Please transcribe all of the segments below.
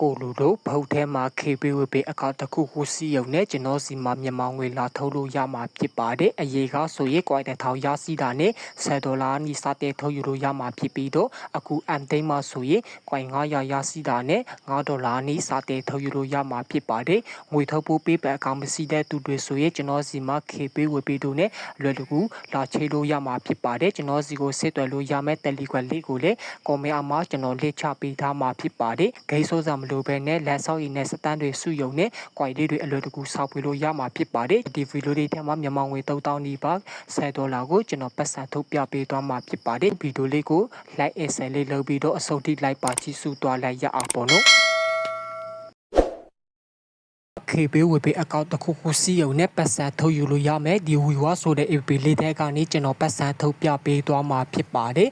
ကိုလူတို့ဘုတ်ထဲမှာ KPWP အကောင့်တစ်ခုခုစီးရုံနဲ့ကျွန်တော်စီမှာမြန်မာငွေလာထုတ်လို့ရမှာဖြစ်ပါတယ်အရေးကဆိုရင် quite တစ်ထောင်ရစီတာနဲ့10ဒေါ်လာနီးစတဲ့ထုတ်ယူလို့ရမှာဖြစ်ပြီးတော့အခုအန်သိမ်းမှာဆိုရင် quite 900ရစီတာနဲ့9ဒေါ်လာနီးစတဲ့ထုတ်ယူလို့ရမှာဖြစ်ပါတယ်ငွေထုတ်ဖို့ပေးပအကောင့်မရှိတဲ့သူတွေဆိုရင်ကျွန်တော်စီမှာ KPWP တို့နဲ့လွယ်တကူလာချိလို့ရမှာဖြစ်ပါတယ်ကျွန်တော်စီကိုဆက်သွယ်လို့ရမယ့် Telegram link ကိုလည်း comment အမှာကျွန်တော်လေ့ချပေးထားမှာဖြစ်ပါတယ်ဂိမ်းစိုးစံမလိုဘဲနဲ့လက်ဆောက်ရည်နဲ့စတန်းတွေစုယုံနဲ့ quality တွေအလွယ်တကူစောက်ပေးလို့ရမှာဖြစ်ပါတယ်ဒီဗီဒီယိုလေးထဲမှာမြန်မာငွေ3000နီးပါး10ဒေါ်လာကိုကျွန်တော်ပတ်စံထုတ်ပြပေးသွားမှာဖြစ်ပါတယ်ဗီဒီယိုလေးကို like and share လေးလုပ်ပြီးတော့အဆုံးထိ like ပါကြည့်စုသွားလိုက်ရအောင်ပေါ့နော် KB ဝေပေးအကောင့်တစ်ခုခုစီးရုံနဲ့ပတ်စံထုတ်ယူလို့ရမယ်ဒီဝီဝါဆိုတဲ့ APP လေးတဲ့ကနေကျွန်တော်ပတ်စံထုတ်ပြပေးသွားမှာဖြစ်ပါတယ်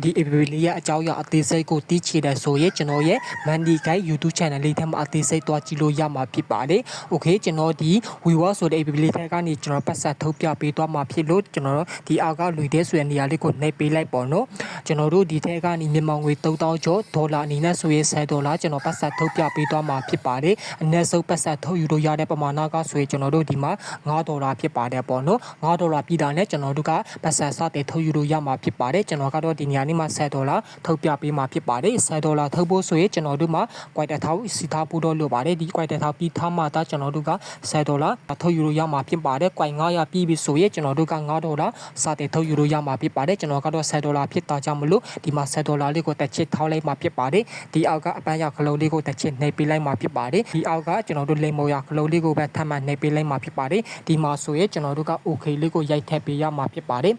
ဒီ APP လေးရဲ့အကြောင်းအရာအသေးစိတ်ကိုတီးချတယ်ဆိုရင်ကျွန်တော်ရဲ့ Money Guide YouTube Channel လေးထဲမှာအသေးစိတ်တွားကြည့်လို့ရမှာဖြစ်ပါတယ်။ Okay ကျွန်တော်ဒီ WeWork ဆိုတဲ့ APP လေးထဲကနေကျွန်တော်ပတ်ဆက်ထုတ်ပြပေးသွားမှာဖြစ်လို့ကျွန်တော်ဒီအောက်ကလူတဲ့ဆိုတဲ့နေရာလေးကိုနှိပ်ပေးလိုက်ပေါ့နော်။ကျွန်တော်တို့ဒီထဲကနေမြန်မာငွေ3000ကျော်ဒေါ်လာအနေနဲ့ဆိုရင်10ဒေါ်လာကျွန်တော်ပတ်ဆက်ထုတ်ပြပေးသွားမှာဖြစ်ပါတယ်။အနည်းဆုံးပတ်ဆက်ထုတ်ယူလို့ရတဲ့ပမာဏကဆိုရင်ကျွန်တော်တို့ဒီမှာ9ဒေါ်လာဖြစ်ပါတယ်ပေါ့နော်။9ဒေါ်လာပြည်တာနဲ့ကျွန်တော်တို့ကပတ်ဆက်စတဲ့ထုတ်ယူလို့ရမှာဖြစ်ပါတယ်။ကျွန်တော်ကတော့ဒီနေရာနေမှာ10ဒေါ်လာထုတ်ပြပေးမှာဖြစ်ပါတယ်10ဒေါ်လာထုတ်ဖို့ဆိုရင်ကျွန်တော်တို့မှာ quite ထောက်စီထားဖို့တော့လိုပါတယ်ဒီ quite ထောက်ပြီးထားမှသာကျွန်တော်တို့က10ဒေါ်လာထုတ်ယူလို့ရမှာဖြစ်ပါတယ် quite 900ပြီးပြီဆိုရင်ကျွန်တော်တို့က9ဒေါ်လာစတဲ့ထုတ်ယူလို့ရမှာဖြစ်ပါတယ်ကျွန်တော်ကတော့10ဒေါ်လာဖြစ်တာကြောင့်မလို့ဒီမှာ10ဒေါ်လာလေးကိုတစ်ချစ်ထောက်လိုက်မှာဖြစ်ပါတယ်ဒီအောက်ကအပန်းရခလုံးလေးကိုတစ်ချစ်နှိပ်ပေးလိုက်မှာဖြစ်ပါတယ်ဒီအောက်ကကျွန်တော်တို့လိမ်မော်ရခလုံးလေးကိုပဲထပ်မံနှိပ်ပေးလိုက်မှာဖြစ်ပါတယ်ဒီမှာဆိုရင်ကျွန်တော်တို့က okay လေးကိုရိုက်ထည့်ပေးရမှာဖြစ်ပါတယ်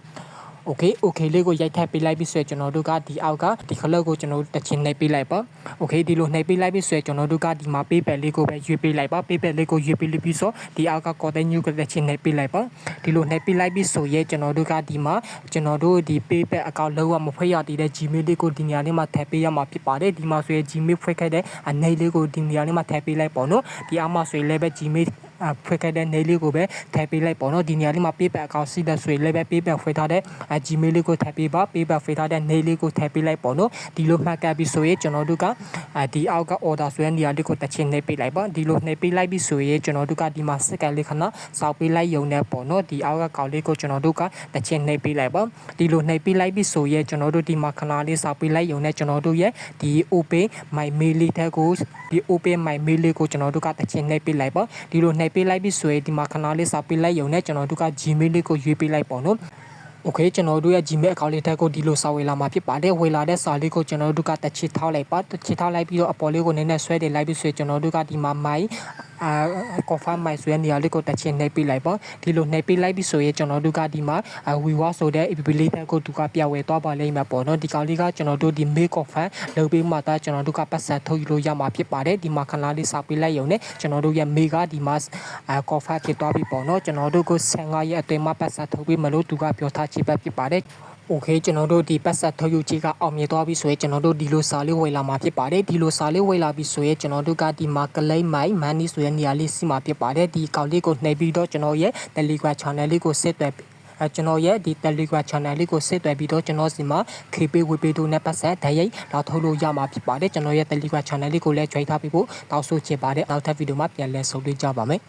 okay okay လေးကိုရိုက်ထည့်ပေးလိုက်ပြီဆိုရင်ကျွန်တော်တို့ကဒီအောက်ကဒီခလုတ်ကိုကျွန်တော်တို့တချင်နှိပ်ပေးလိုက်ပါ okay ဒီလိုနှိပ်ပေးလိုက်ပြီဆိုရင်ကျွန်တော်တို့ကဒီမှာ paper လေးကိုပဲရွေးပေးလိုက်ပါ paper လေးကိုရွေးပေးလို့ပြီးဆိုဒီအောက်က continue ကိုတချင်နှိပ်ပေးလိုက်ပါဒီလိုနှိပ်ပေးလိုက်ပြီဆိုရင်ကျွန်တော်တို့ကဒီမှာကျွန်တော်တို့ဒီ paper အကောင့်လုံးဝမဖွင့်ရသေးတဲ့ Gmail လေးကိုဒီနေရာလေးမှာထည့်ပေးရမှာဖြစ်ပါတယ်ဒီမှာဆိုရင် Gmail ဖွင့်ခဲ့တဲ့အနေလေးကိုဒီနေရာလေးမှာထည့်ပေးလိုက်ပေါ့နော်ဒီအောက်မှာဆိုရင်လည်းပဲ Gmail ဖွင့်ခဲ့တဲ့ nail လေးကိုပဲထည့်ပေးလိုက်ပေါ့နော်ဒီနေရာလေးမှာ paper account စီးတဲ့ဆိုရင်လည်းပဲ paper ဖွင့်ထားတဲ့ Gmail လေးကိုထည့်ပေးပါ paper ဖွင့်ထားတဲ့ nail လေးကိုထည့်ပေးလိုက်ပေါ့နော်ဒီလိုမှတ်ကပ်ပြီးဆိုရင်ကျွန်တော်တို့ကဒီအောက်က order ဆိုတဲ့နေရာလေးကိုတစ်ချက်နှိပ်ပေးလိုက်ပါဒီလိုနှိပ်ပေးလိုက်ပြီးဆိုရင်ကျွန်တော်တို့ကဒီမှာစက္ကန့်လေးခဏစောက်ပေးလိုက်ရုံနဲ့ပေါ့နော်ဒီအောက်ကကောင်လေးကိုကျွန်တော်တို့ကတစ်ချက်နှိပ်ပေးလိုက်ပါဒီလိုနှိပ်ပေးလိုက်ပြီးဆိုရင်ကျွန်တော်တို့ဒီမှာခဏလေးစောက်ပေးလိုက်ရုံနဲ့ကျွန်တော်တို့ရဲ့ဒီ open my mail လေးတဲ့ကိုဒီ open my mail လေးကိုကျွန်တော်တို့ကတစ်ချက်နှိပ်ပေးလိုက်ပါဒီလိုနှိပ်ပေးလိုက်ပြီးဆိုရင်ဒီမှာခဏလေးစောက်ပေးလိုက်ရုံနဲ့ကျွန်တော်တို့က Gmail လေးကိုရွေးပေးလိုက်ပေါ့နော်โอเคကျွန်တော်တို့ရဲ့ Gmail account လေးတက်ကိုဒီလိုစာဝေလာမှာဖြစ်ပါတယ်ဝေလာတဲ့စာလေးကိုကျွန်တော်တို့ကတစ်ချစ်ထောက်လိုက်ပါတစ်ချစ်ထောက်လိုက်ပြီးတော့အပေါ်လေးကိုနည်းနည်းဆွဲတင်လိုက်ပြီးဆိုရင်ကျွန်တော်တို့ကဒီမှာ my အာ confirm my ဆိုတဲ့နေရာလေးကိုတစ်ချစ်နှိပ်ပေးလိုက်ပါဒီလိုနှိပ်ပေးလိုက်ပြီးဆိုရင်ကျွန်တော်တို့ကဒီမှာ we wa ဆိုတဲ့ app လေးတက်ကိုသူကပြဝယ်သွားပါလိမ့်မယ်ပေါ့နော်ဒီကောင်လေးကကျွန်တော်တို့ဒီ mail confirm လုပ်ပြီးမှသာကျွန်တော်တို့ကပတ်စံထုတ်ယူလို့ရမှာဖြစ်ပါတယ်ဒီမှာခဏလေးစာပေးလိုက်ရုံနဲ့ကျွန်တော်တို့ရဲ့ mail ကဒီမှာ confirm ဖြစ်သွားပြီပေါ့နော်ကျွန်တော်တို့ကို15ရက်အတွင်းမှာပတ်စံထုတ်ပြီးမလို့သူကပြောထားချေပတ်ဖြစ်ပါတယ်โอเคကျွန်တော်တို့ဒီပတ်ဆက်ထုတ်ယူချေကအောင်မြင်သွားပြီဆိုရင်ကျွန်တော်တို့ဒီလိုစာလေးဝယ်လာမှာဖြစ်ပါတယ်ဒီလိုစာလေးဝယ်လာပြီဆိုရင်ကျွန်တော်တို့ကဒီမှာကလိမ့်မိုင်မန်နီဆိုတဲ့နေရာလေးစီမှာဖြစ်ပါတယ်ဒီကောင်လေးကိုနှိပ်ပြီးတော့ကျွန်တော်ရဲ့ Telegram channel လေးကိုဆက်သွယ်အဲကျွန်တော်ရဲ့ဒီ Telegram channel လေးကိုဆက်သွယ်ပြီးတော့ကျွန်တော်စီမှာ KP ဝေပေးတို့နဲ့ပတ်ဆက်ဓာတ်ရိုက်လာထုတ်လို့ရမှာဖြစ်ပါတယ်ကျွန်တော်ရဲ့ Telegram channel လေးကိုလည်း join ထားပြီးဖို့တောင်းဆိုချင်ပါတယ်နောက်ထပ်ဗီဒီယိုမှာပြန်လည်ဆုံတွေ့ကြပါမယ်